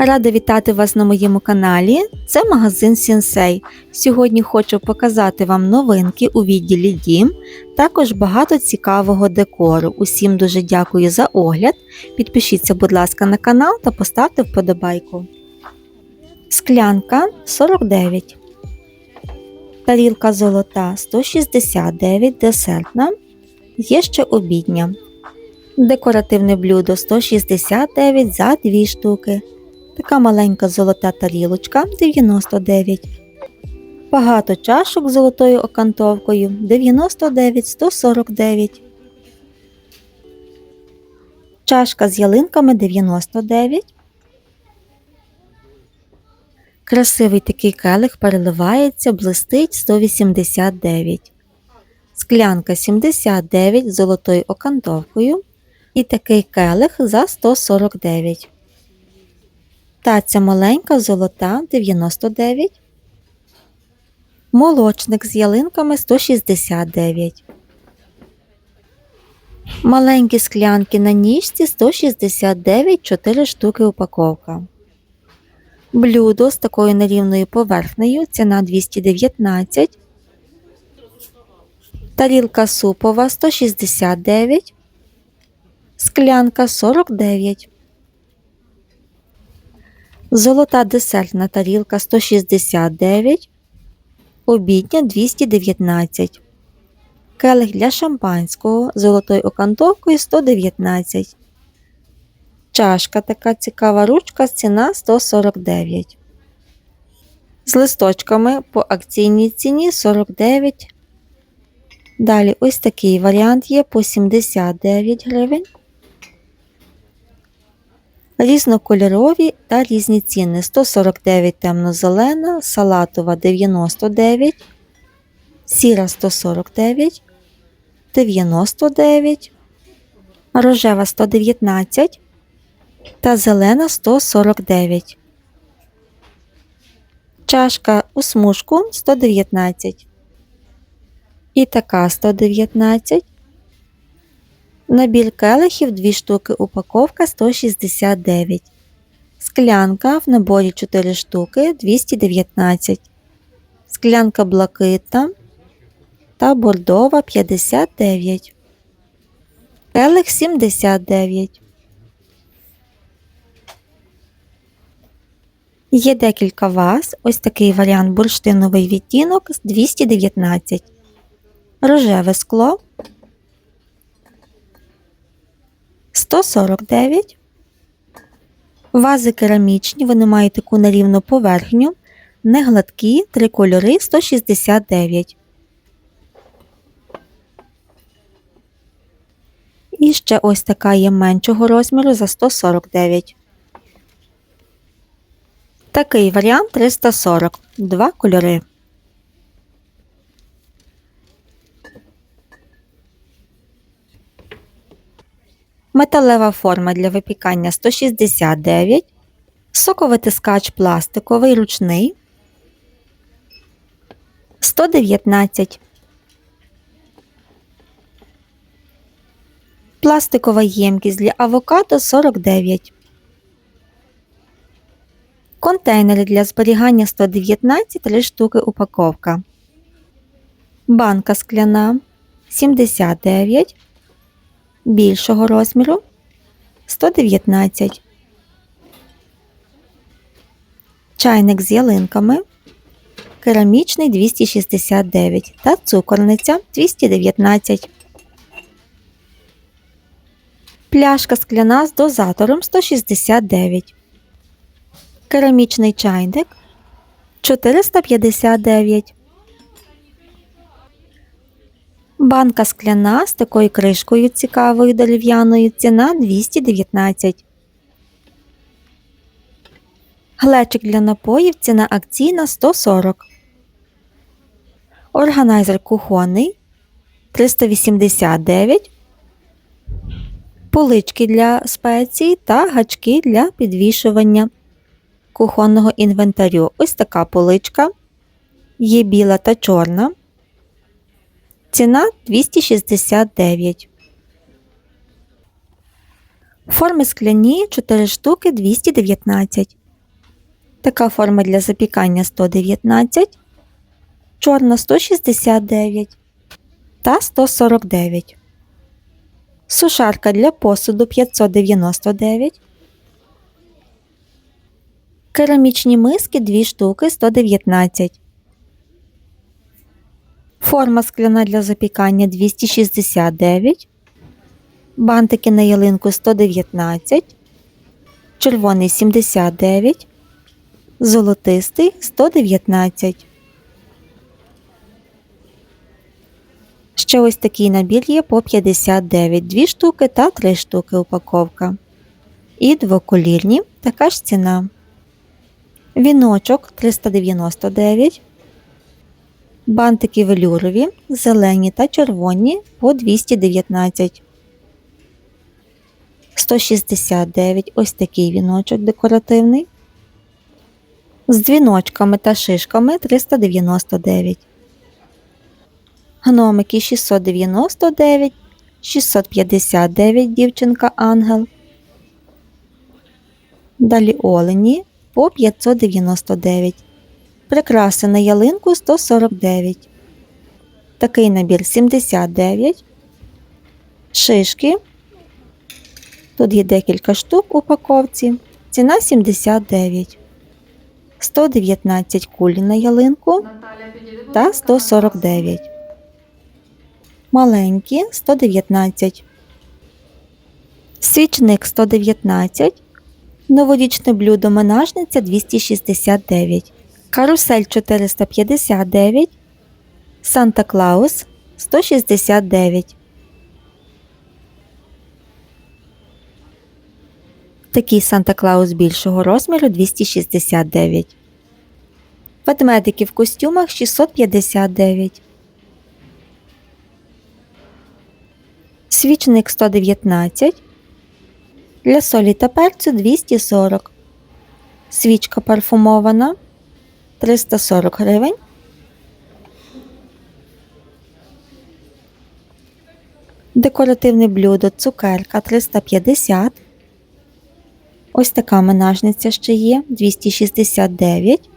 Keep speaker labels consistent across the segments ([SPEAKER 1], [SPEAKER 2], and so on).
[SPEAKER 1] Рада вітати вас на моєму каналі. Це магазин Сінсей. Сьогодні хочу показати вам новинки у відділі Дім, також багато цікавого декору. Усім дуже дякую за огляд. Підпишіться, будь ласка, на канал та поставте вподобайку. Склянка 49. Тарілка золота 169 десертна. Є ще обідня. Декоративне блюдо 169 за 2 штуки. Така маленька золота тарілочка 99. Багато чашок з золотою окантовкою 99 149. Чашка з ялинками 99. Красивий такий келих переливається, блистить 189. Склянка 79 з золотою окантовкою. І такий келих за 149. Таця маленька золота 99. Молочник з ялинками 169. Маленькі склянки на ніжці 169 4 штуки упаковка. Блюдо з такою нерівною поверхнею ціна 219. Тарілка супова 169. Склянка 49. Золота десертна тарілка 169, обідня 219. Келих для шампанського з золотою окантовкою 119. Чашка така цікава ручка ціна 149. З листочками по акційній ціні 49. Далі ось такий варіант є по 79 гривень різнокольорові та різні ціни 149 темно-зелена, салатова 99, сіра 149, 99, рожева 119 та зелена 149. Чашка у смужку 119. І така 119. Набір келихів 2 штуки, упаковка 169. Склянка в наборі 4 штуки 219. Склянка блакитна та бордова 59. Келих 79. Є декілька ваз. Ось такий варіант бурштиновий відтінок 219. Рожеве скло 149. Вази керамічні, вони мають таку нерівну поверхню, не гладкі, три кольори 169. І ще ось така є меншого розміру за 149. Такий варіант 340. Два кольори. Металева форма для випікання 169, соковитискач пластиковий ручний 119. Пластикова ємкість для авокадо 49. Контейнери для зберігання 119 3 штуки упаковка. Банка скляна 79 більшого розміру 119. Чайник з ялинками керамічний 269 та цукорниця 219. Пляшка скляна з дозатором 169. Керамічний чайник 459. Банка скляна з такою кришкою цікавою дерев'яною ціна 219. Глечик для напоїв ціна акційна 140. Органайзер кухонний 389. Полички для спецій та гачки для підвішування кухонного інвентарю. Ось така поличка. Є біла та чорна. Ціна 269. Форми скляні 4 штуки 219. Така форма для запікання 119, чорна 169 та 149. Сушарка для посуду 599. Керамічні миски 2 штуки 119. Форма скляна для запікання 269. Бантики на ялинку 119. Червоний 79. Золотистий 119. Ще ось такий набір є по 59, 2 штуки та 3 штуки упаковка. І двоколірні така ж ціна. Віночок 399. Бантики велюрові, зелені та червоні по 219. 169 ось такий віночок декоративний. З дзвіночками та шишками 399. Гномики 699, 659 дівчинка ангел. Далі олені по 599. Прикраси на ялинку 149. Такий набір 79. Шишки. Тут є декілька штук у упаковці. Ціна 79. 119 кулі на ялинку та 149. Маленькі 119. Свічник 119. Новорічне блюдо менажниця 269. Карусель 459. Санта Клаус 169. Такий Санта Клаус більшого розміру 269. Ведмедики в костюмах 659. Свічник 119. Для солі та перцю 240. Свічка парфумована 340 гривень. Декоративне блюдо цукерка 350. Ось така менажниця ще є 269.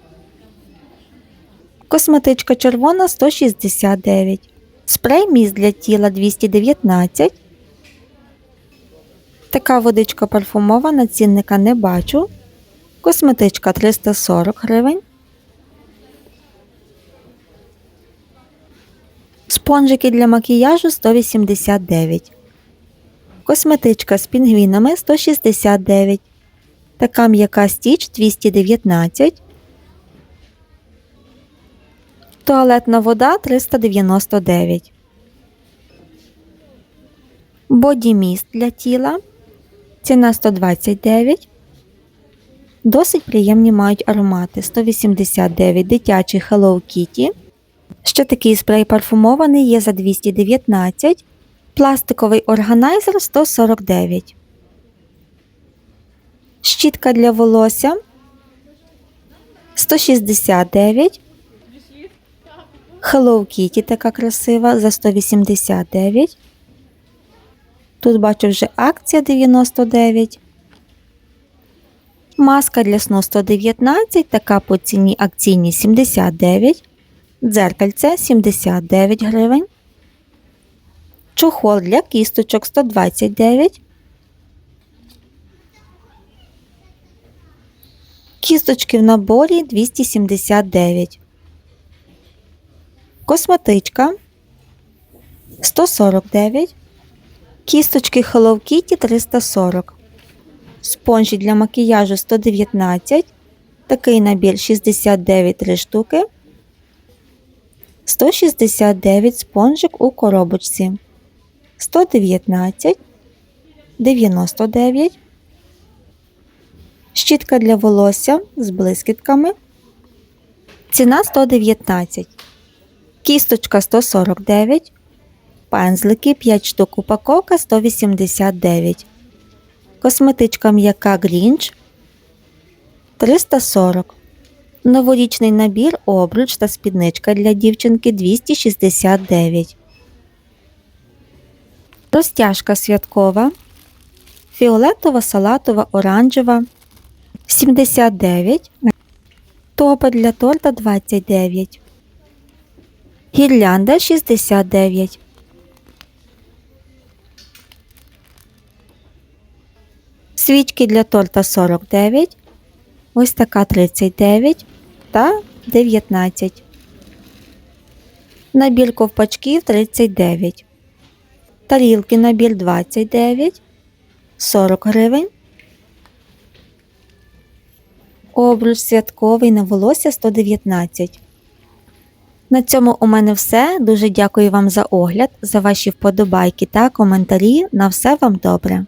[SPEAKER 1] Косметичка червона 169. Спрей міст для тіла 219. Така водичка парфумована, цінника не бачу. Косметичка 340 гривень. Спонжики для макіяжу 189. Косметичка з пінгвінами 169. Така м'яка стіч 219. Туалетна вода 399. Боді міст для тіла. Ціна 129. Досить приємні мають аромати 189 дитячий Hello Kitty. Ще такий спрей парфумований є за 219. Пластиковий органайзер 149. Щітка для волосся 169. Hello Kitty така красива за 189. Тут бачу вже акція 99. Маска для сну 119, така по ціні акційні 79. Дзеркальце 79 гривень. Чохол для кісточок 129. Кісточки в наборі 279. Косметичка 149. Кісточки Hello Kitty 340. Спонжі для макіяжу 119. Такий набір 69 3 штуки. 169 спонжик у коробочці. 119. 99. Щітка для волосся з блискітками. Ціна 119. Кісточка 149. Пензлики 5 штук упаковка 189. Косметичка м'яка Грінч 340. Новорічний набір обруч та спідничка для дівчинки 269. Розтяжка святкова. Фіолетова, салатова, оранжева 79. Стопор для торта 29. Гірлянда 69. Свічки для торта 49. Ось така 39 та 19. Набір ковпачків 39. Тарілки набір 29. 40 гривень. Обруч святковий на волосся 119. На цьому у мене все. Дуже дякую вам за огляд, за ваші вподобайки та коментарі. На все вам добре.